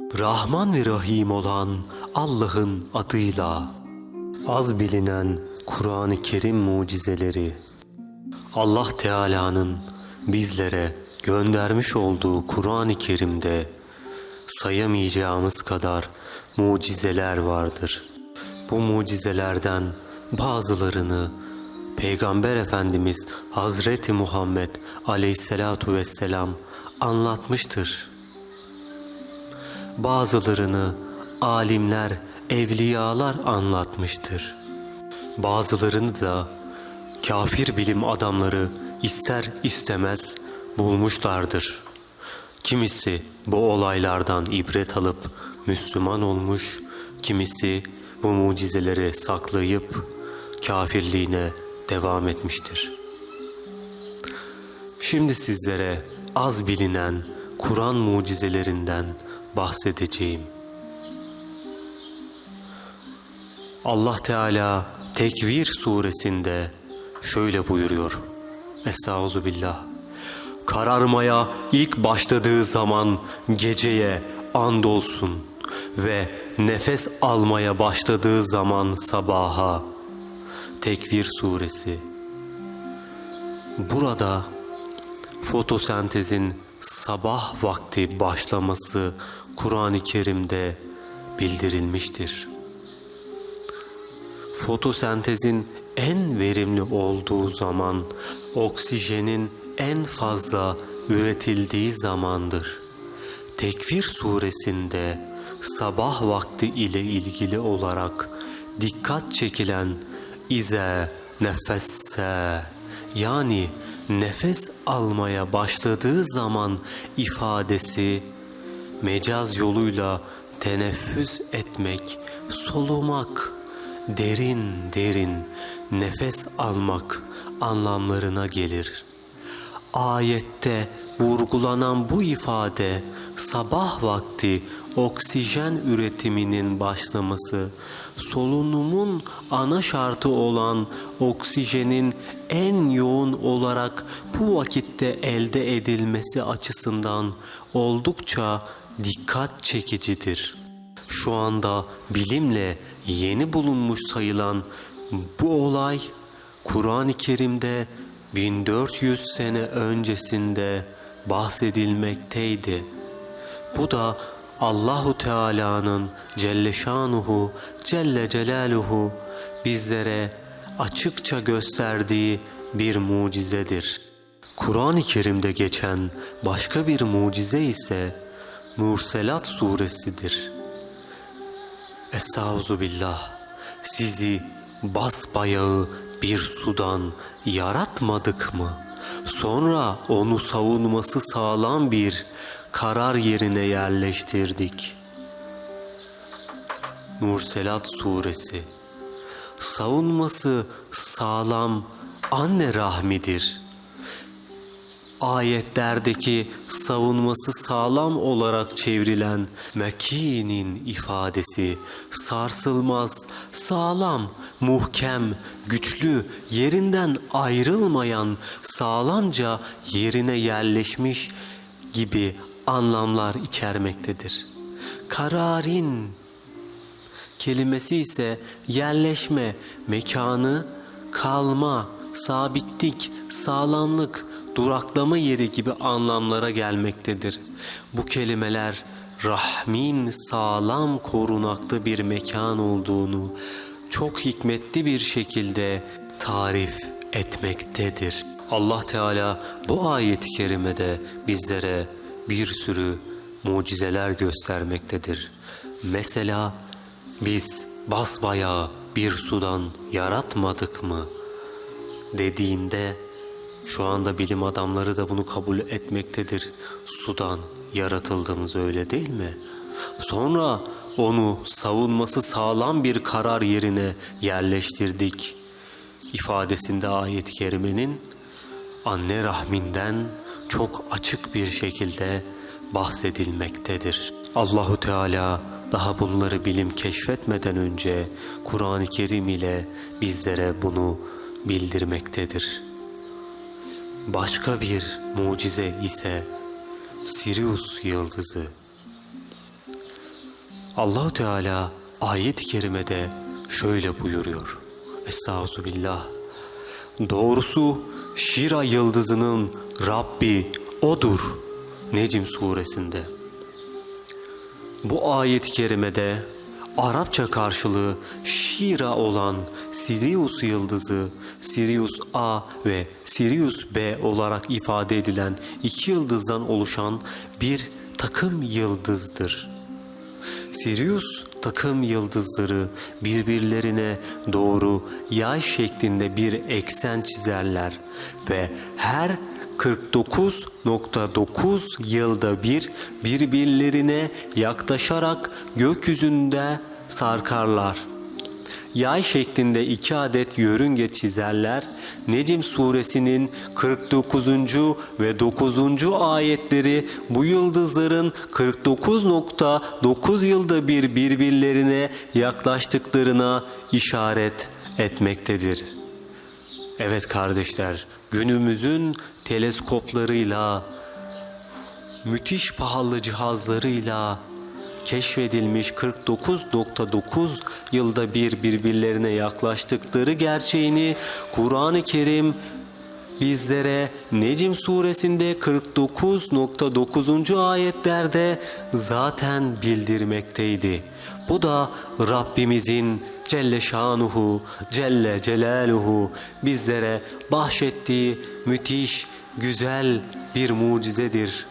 Rahman ve Rahim olan Allah'ın adıyla az bilinen Kur'an-ı Kerim mucizeleri Allah Teala'nın bizlere göndermiş olduğu Kur'an-ı Kerim'de sayamayacağımız kadar mucizeler vardır. Bu mucizelerden bazılarını Peygamber Efendimiz Hazreti Muhammed Aleyhisselatu Vesselam anlatmıştır. Bazılarını alimler, evliyalar anlatmıştır. Bazılarını da kafir bilim adamları ister istemez bulmuşlardır. Kimisi bu olaylardan ibret alıp Müslüman olmuş, kimisi bu mucizeleri saklayıp kafirliğine devam etmiştir. Şimdi sizlere az bilinen Kur'an mucizelerinden bahsedeceğim. Allah Teala Tekvir suresinde şöyle buyuruyor. Estağuzu billah. Kararmaya ilk başladığı zaman geceye andolsun ve nefes almaya başladığı zaman sabaha. Tekvir suresi. Burada fotosentezin sabah vakti başlaması Kur'an-ı Kerim'de bildirilmiştir. Fotosentezin en verimli olduğu zaman oksijenin en fazla üretildiği zamandır. Tekvir suresinde sabah vakti ile ilgili olarak dikkat çekilen ize nefesse yani nefes almaya başladığı zaman ifadesi mecaz yoluyla teneffüs etmek, solumak, derin derin nefes almak anlamlarına gelir. Ayette vurgulanan bu ifade sabah vakti oksijen üretiminin başlaması, solunumun ana şartı olan oksijenin en yoğun olarak bu vakitte elde edilmesi açısından oldukça dikkat çekicidir. Şu anda bilimle yeni bulunmuş sayılan bu olay Kur'an-ı Kerim'de 1400 sene öncesinde bahsedilmekteydi. Bu da Allahu Teala'nın Celle Şanuhu Celle Celaluhu bizlere açıkça gösterdiği bir mucizedir. Kur'an-ı Kerim'de geçen başka bir mucize ise Murselat suresidir. Estağuzu billah. Sizi basbayağı bir sudan yaratmadık mı? Sonra onu savunması sağlam bir karar yerine yerleştirdik. Murselat suresi Savunması sağlam anne rahmidir. Ayetlerdeki savunması sağlam olarak çevrilen mekinin ifadesi sarsılmaz, sağlam, muhkem, güçlü, yerinden ayrılmayan, sağlamca yerine yerleşmiş gibi anlamlar içermektedir. Kararin kelimesi ise yerleşme, mekanı, kalma, sabitlik, sağlamlık, duraklama yeri gibi anlamlara gelmektedir. Bu kelimeler rahmin sağlam korunaklı bir mekan olduğunu çok hikmetli bir şekilde tarif etmektedir. Allah Teala bu ayet-i kerimede bizlere bir sürü mucizeler göstermektedir. Mesela biz basbayağı bir sudan yaratmadık mı dediğinde şu anda bilim adamları da bunu kabul etmektedir. Sudan yaratıldığımız öyle değil mi? Sonra onu savunması sağlam bir karar yerine yerleştirdik. ifadesinde ayet-i kerimenin anne rahminden çok açık bir şekilde bahsedilmektedir. Allahu Teala daha bunları bilim keşfetmeden önce Kur'an-ı Kerim ile bizlere bunu bildirmektedir. Başka bir mucize ise Sirius yıldızı. Allahu Teala ayet-i kerimede şöyle buyuruyor. Estağfirullah. Doğrusu Şira yıldızının Rabbi odur. Necm suresinde. Bu ayet-i kerimede Arapça karşılığı Şira olan Sirius yıldızı, Sirius A ve Sirius B olarak ifade edilen iki yıldızdan oluşan bir takım yıldızdır. Sirius takım yıldızları birbirlerine doğru yay şeklinde bir eksen çizerler ve her 49.9 yılda bir birbirlerine yaklaşarak gökyüzünde sarkarlar. Yay şeklinde iki adet yörünge çizerler. Necm suresinin 49. ve 9. ayetleri bu yıldızların 49.9 yılda bir birbirlerine yaklaştıklarına işaret etmektedir. Evet kardeşler, günümüzün teleskoplarıyla, müthiş pahalı cihazlarıyla keşfedilmiş 49.9 yılda bir birbirlerine yaklaştıkları gerçeğini Kur'an-ı Kerim bizlere Necm suresinde 49.9. ayetlerde zaten bildirmekteydi. Bu da Rabbimizin Celle Şanuhu, Celle Celaluhu bizlere bahşettiği müthiş, güzel bir mucizedir.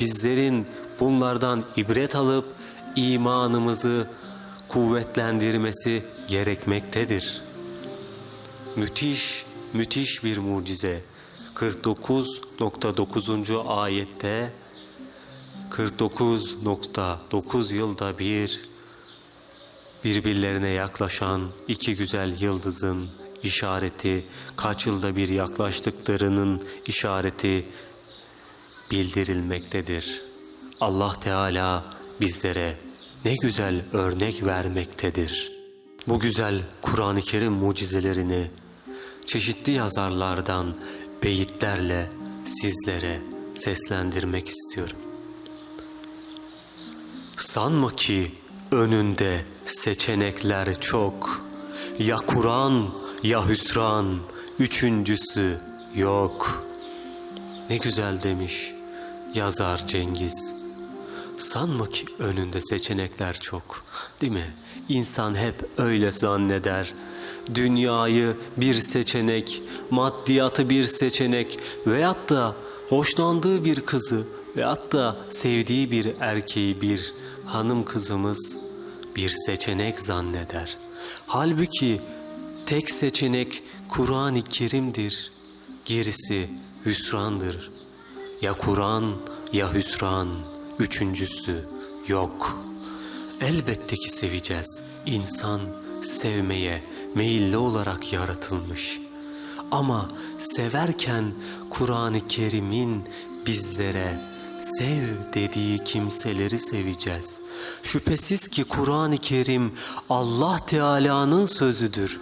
Bizlerin bunlardan ibret alıp imanımızı kuvvetlendirmesi gerekmektedir. Müthiş, müthiş bir mucize. 49.9. ayette 49.9 yılda bir birbirlerine yaklaşan iki güzel yıldızın işareti, kaç yılda bir yaklaştıklarının işareti bildirilmektedir. Allah Teala bizlere ne güzel örnek vermektedir. Bu güzel Kur'an-ı Kerim mucizelerini çeşitli yazarlardan beyitlerle sizlere seslendirmek istiyorum. Sanma ki önünde seçenekler çok. Ya Kur'an ya hüsran, üçüncüsü yok. Ne güzel demiş yazar Cengiz. Sanma ki önünde seçenekler çok. Değil mi? İnsan hep öyle zanneder. Dünyayı bir seçenek, maddiyatı bir seçenek veyahut da hoşlandığı bir kızı veyahut da sevdiği bir erkeği bir hanım kızımız bir seçenek zanneder. Halbuki tek seçenek Kur'an-ı Kerim'dir. Gerisi hüsrandır. Ya Kur'an ya hüsran. Üçüncüsü yok. Elbette ki seveceğiz. İnsan sevmeye meyilli olarak yaratılmış. Ama severken Kur'an-ı Kerim'in bizlere sev dediği kimseleri seveceğiz. Şüphesiz ki Kur'an-ı Kerim Allah Teala'nın sözüdür.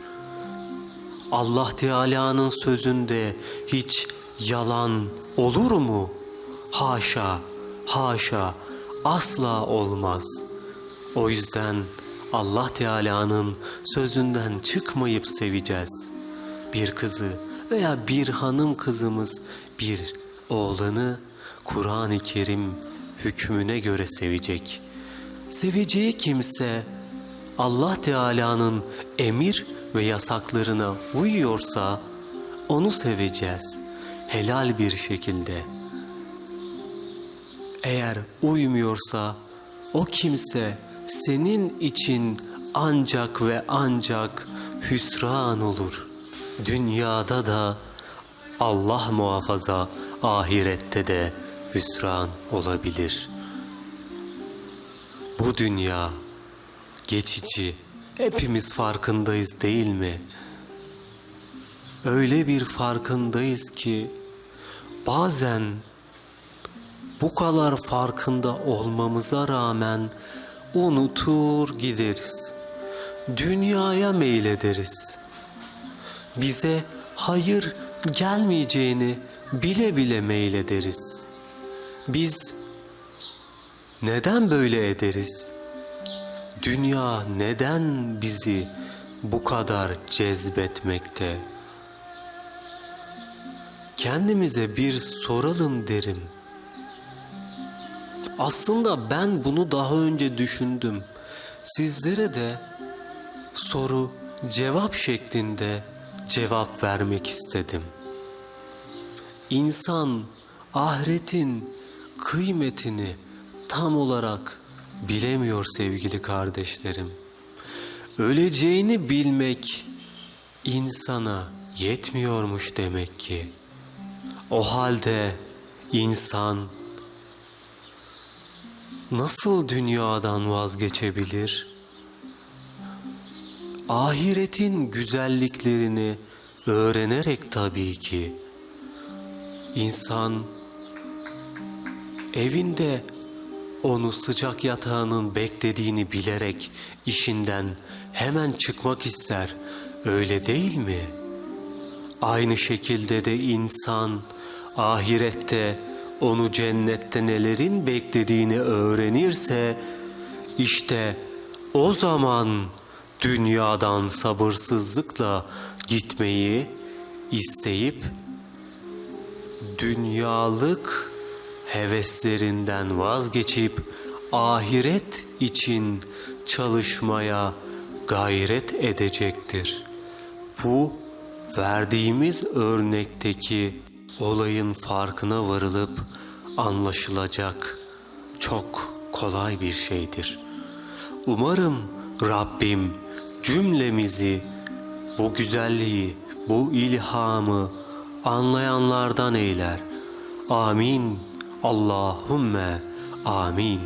Allah Teala'nın sözünde hiç yalan olur mu? Haşa, haşa, asla olmaz. O yüzden Allah Teala'nın sözünden çıkmayıp seveceğiz. Bir kızı veya bir hanım kızımız, bir oğlanı Kur'an-ı Kerim hükmüne göre sevecek. Seveceği kimse Allah Teala'nın emir ve yasaklarına uyuyorsa onu seveceğiz helal bir şekilde. Eğer uymuyorsa o kimse senin için ancak ve ancak hüsran olur. Dünyada da Allah muhafaza ahirette de hüsran olabilir. Bu dünya geçici. Hepimiz farkındayız değil mi? Öyle bir farkındayız ki bazen bu kadar farkında olmamıza rağmen unutur gideriz. Dünyaya meylederiz. Bize hayır gelmeyeceğini bile bile meylederiz. Biz neden böyle ederiz? Dünya neden bizi bu kadar cezbetmekte? Kendimize bir soralım derim. Aslında ben bunu daha önce düşündüm. Sizlere de soru cevap şeklinde cevap vermek istedim. İnsan ahiretin kıymetini tam olarak bilemiyor sevgili kardeşlerim. Öleceğini bilmek insana yetmiyormuş demek ki. O halde insan nasıl dünyadan vazgeçebilir? Ahiretin güzelliklerini öğrenerek tabii ki. İnsan evinde onu sıcak yatağının beklediğini bilerek işinden hemen çıkmak ister. Öyle değil mi? Aynı şekilde de insan ahirette onu cennette nelerin beklediğini öğrenirse işte o zaman dünyadan sabırsızlıkla gitmeyi isteyip dünyalık heveslerinden vazgeçip ahiret için çalışmaya gayret edecektir. Bu verdiğimiz örnekteki olayın farkına varılıp anlaşılacak çok kolay bir şeydir. Umarım Rabbim cümlemizi bu güzelliği, bu ilhamı anlayanlardan eyler. Amin. Allahümme amin.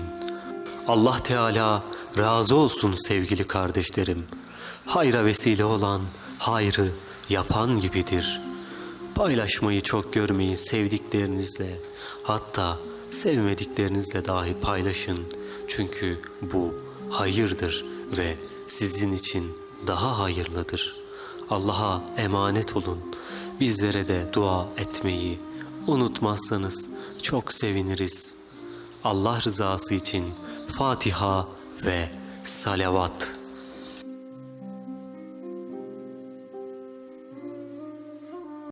Allah Teala razı olsun sevgili kardeşlerim. Hayra vesile olan hayrı yapan gibidir. Paylaşmayı çok görmeyin sevdiklerinizle. Hatta sevmediklerinizle dahi paylaşın. Çünkü bu hayırdır ve sizin için daha hayırlıdır. Allah'a emanet olun. Bizlere de dua etmeyi unutmazsanız çok seviniriz. Allah rızası için Fatiha ve salavat.